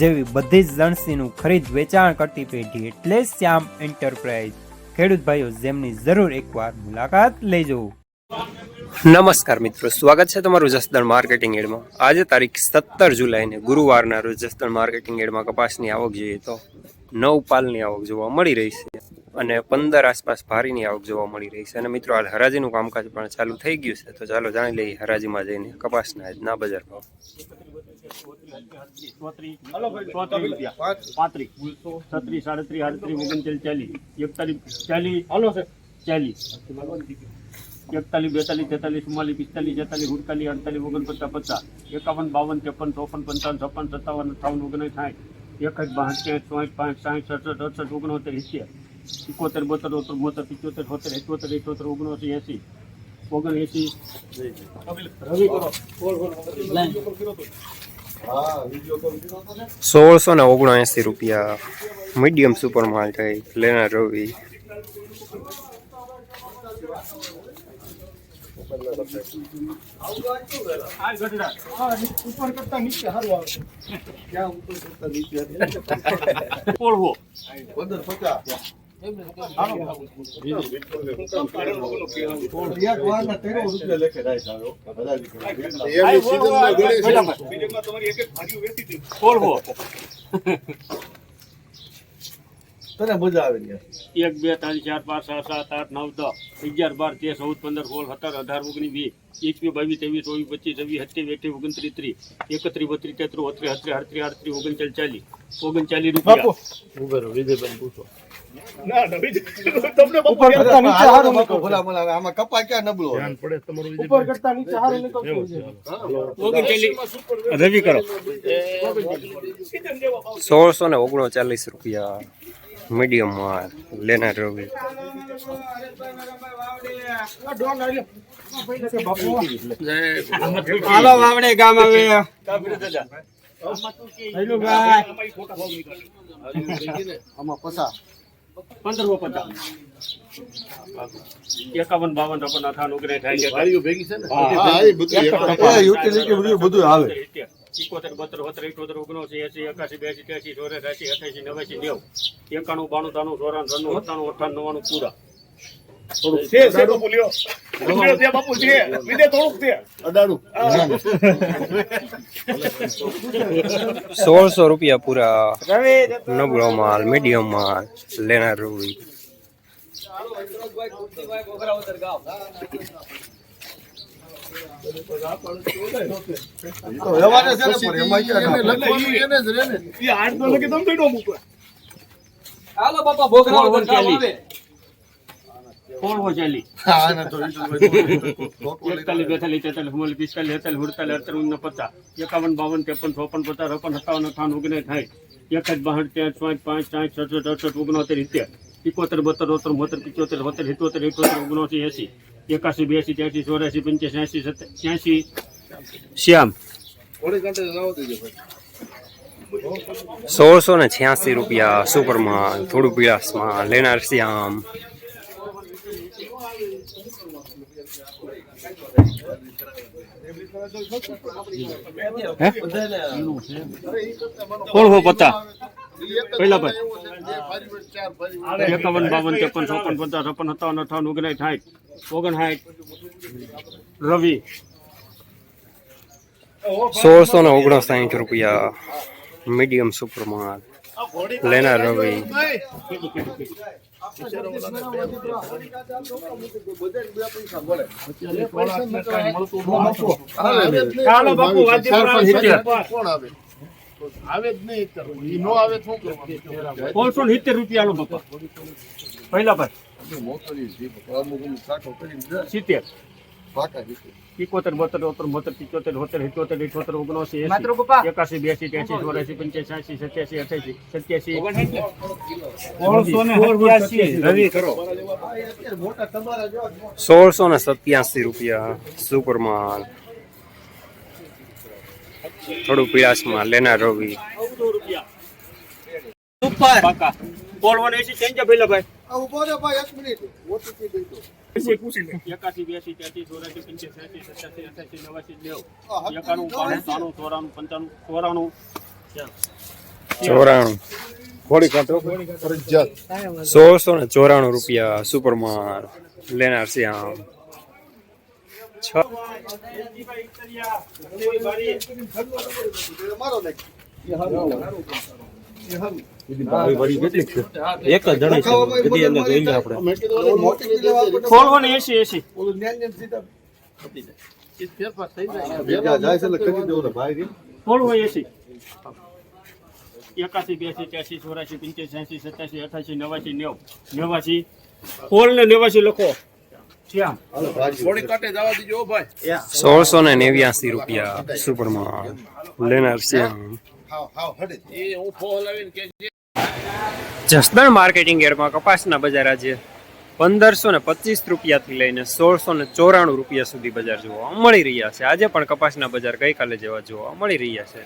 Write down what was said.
જેવી બધી જ લણસીનું ખરીદ વેચાણ કરતી પેઢી એટલે શ્યામ એન્ટરપ્રાઇઝ. ખેડૂત ભાઈઓ, જેમની જરૂર એકવાર મુલાકાત લેજો. નમસ્કાર મિત્રો, સ્વાગત છે તમારું જસદણ માર્કેટિંગ એડમાં. આજે તારીખ સત્તર જુલાઈને ગુરુવારના રોજ જસદણ માર્કેટિંગ એડમાં કપાસની આવક જોઈએ તો નવ પાલની આવક જોવા મળી રહી છે અને પંદર આસપાસ ભારીની આવક જોવા મળી રહી છે. અને મિત્રો, હાલ હરાજીનું કામકાજ પણ ચાલુ થઈ ગયું છે. તો ચાલો જાણી લઈએ હરાજીમાં જઈને કપાસના આજના બજાર ભાવ. છત્રીસ સાડત્રીસ આડત્રીસ ઓગણચાલીસ ચાલીસ એકતાલીસ ચાલીસ હાલો છે ચાલીસ એકતાલીસ બેતાલીસ તેતાલીસ ચુમ્માલીસ પિસ્તાલીસ છેતાલીસ સુડતાલીસ અડતાલીસ ઓગણપચાસ પચાસ એકાવન બાવન ત્રેપન ચોપન પંચાવન છપ્પન સત્તાવન અઠાવન ઓગણીસ સાઠ એકઠ બાસઠ ત્રેસઠ ચોસઠ પાંચ સાઠ સડસઠ અડસઠ ઓગણોતેર એંસી એકોતેર બોતેર ઓતેર બોતેર પિચોતેર છોતેર એકોતેર એકોતેર ઓગણસી એંસી ઓગણએંસી રવિ કરો સોળસો ને ઓગણએંસી રૂપિયા. મીડિયમ સુપર માલ થાય લેના રવિ. ઉપર કરતા નીચે તને મજા આવે એક બે ત્રણ ચાર પાંચ છ સાત આઠ નવ દસ અગિયાર બાર તેર ચૌદ પંદર સોળ સત્તર અઢાર ઓગણીસ વીસ એકવીસ બાવીસ ત્રેવીસ ચોવીસ પચીસ છવ્વીસ સત્યાવીસ અઠ્યાવીસ ઓગણત્રીસ ત્રીસ એકત્રીસ બત્રીસ તેત્રીસ અત્રીસ અત્રીસ અડત્રીસ આડત્રીસ ઓગણચાલીસ ચાલીસ ઓગણચાલીસ રૂપિયા ઉપર કરતા નીચે હારું ભલા ભલા આમાં કપા ક્યાં નબળો? હોય? ઉપર કરતા નીચે હારું નીકળતું છે. ઓગણચાલીસ રવિ કરો. સોળસો ને ઓગણચાલીસ રૂપિયા મીડિયમ માલ લેના રવિ. હાલો વાવડે ગામ આવે. હેલું ભાઈ આમાં પસા. પંદરસો પચાસ એકાવન બાવન છપ્પન અઠાવન ઓગણીસ સાઠ હા, હા, એ બધું એક- એ બધું બધું આવે. ઇકોતેર બોતેર સત્તર ઇઠોતેર ઓગણસી એસી એકાસી બેસી ત્યાસી ચોર્યાસી એસી અઠાસી નેવાસી નેવું. એકાણું બાણું તાણું ચોરાણું ત્રાણું અઠાણું અઠાણું નવ્વાણું પૂરા. સોળસો રૂપિયા પૂરા નબળો માલ મીડિયમ માલ લેના રવિ તો વ્યવહારે છે ને પણ એમાં ક્યાં આપણે? હાલો બાપા ભોગરા કોણ ગામ ચાલી? હા, આને તો એકતાલીસ બેતાલીસ તેતાલીસ ચુમ્માલીસ પિસ્તાલીસ છેતાલીસ સુડતાલીસ અડતાલીસ ઓગણ પચાસ એકાવન બાવન ત્રેપન ચોપન પચાસ છપ્પન સત્તાવન અઠાવન ઓગણીસ સાઠ એક જ બાસઠ ત્યાં પાંચ પાંચ સાઠ સડસઠ અડસઠ ઓગણોતેર સિત્તેર ઇકોતેર બોતેર ઓતર બોતેર પિચોતેર સત્તર સિત્તોતેર ઇઠોતેર ઓગણસી એસી એકાસી બેસી ત્યાસી ચોરાસી પંચ્યાસી એસી સત્તર ત્યાસી શ્યામ. સોળસો ને છ્યાસી રૂપિયા સુપર માલ થોડું પીળાસમાં લેનાર શ્યામ સોળસો પત્તા? પહેલા ભાઈ. એકાવન બાવન ત્રેપન ચોપન પચાસ છપ્પન સત્તાવન અઠાવન ઓગણ સાઠ ઓગણસાઠ રવિ. સોળસો ને ઓગણસાઠ રૂપિયા મીડિયમ સુપર માલ લેનાર રવિ. આવે જ નહીં. ચાલો બાપુ, વાજી ચાર પુરાણ પાંચ સિત્તેર. કોણ આવે આવે જ નહીં અત્યારે. ઈ નો આવે તો શું કરવાનું? સોળસો ને સિત્તેર રૂપિયા લો બાપા પહેલા ભાઈ. સિત્તેર પાકા જીતે. એકોતેર બોતેર ઓતર બોતેર પિચોતેર હોતેર ઇઠોતેર ઇઠોતેર ઓગણસી એકાસી બ્યાસી ત્યાસી ચોરાસી પંચ્યાસી સત્યાસી અઠ્યાસી સત્યાસી સોળસો ને સત્યાસી. રૂપિયા સુપરમાન. થોડું પીળાશમાં લેના રવિ. પાકા કોલ વન એસી ચેન્જ પેલા ભાઈ. આ ઊભો રે ભાઈ, 1 મિનિટ. ઓટીપી દઈ દો. એકાસી બ્યાસી ત્યાસી ચોરાસી પંચ્યાસી સત્યાસી અઠ્યાસી નવાસી નેવું. એકાણું બાણું ત્રાણું ચોરાણું પંચાણું ચોરાણું. ચોરાણું. સોળસો ને ચોરાણું રૂપિયા સુપરમાલ લેનાર શ્યામ છ. મારો. એક જ જણી અંદર જોઈ લે આપણે. એસી એસી એસી એકાસી બ્યાસી ત્યાસી ચોરાસી પંચ્યાસી એસી સત્યાસી અઠાસી નવાસી નેવ. નેવાસી. ખોલ ને નેવાસી લખો. ભાઈ સોળસો ને નેવ્યાસી રૂપિયા સુપરમાલ લેનાર શ્યામ જસદણ માર્કેટિંગ યાર્ડમાં કપાસના બજાર આજે પંદરસો ને પચીસ રૂપિયાથી લઈને સોળસો ને ચોરાણું રૂપિયા સુધી બજાર જોવા મળી રહ્યા છે. આજે પણ કપાસના બજાર ગઈકાલે જેવા જોવા મળી રહ્યા છે.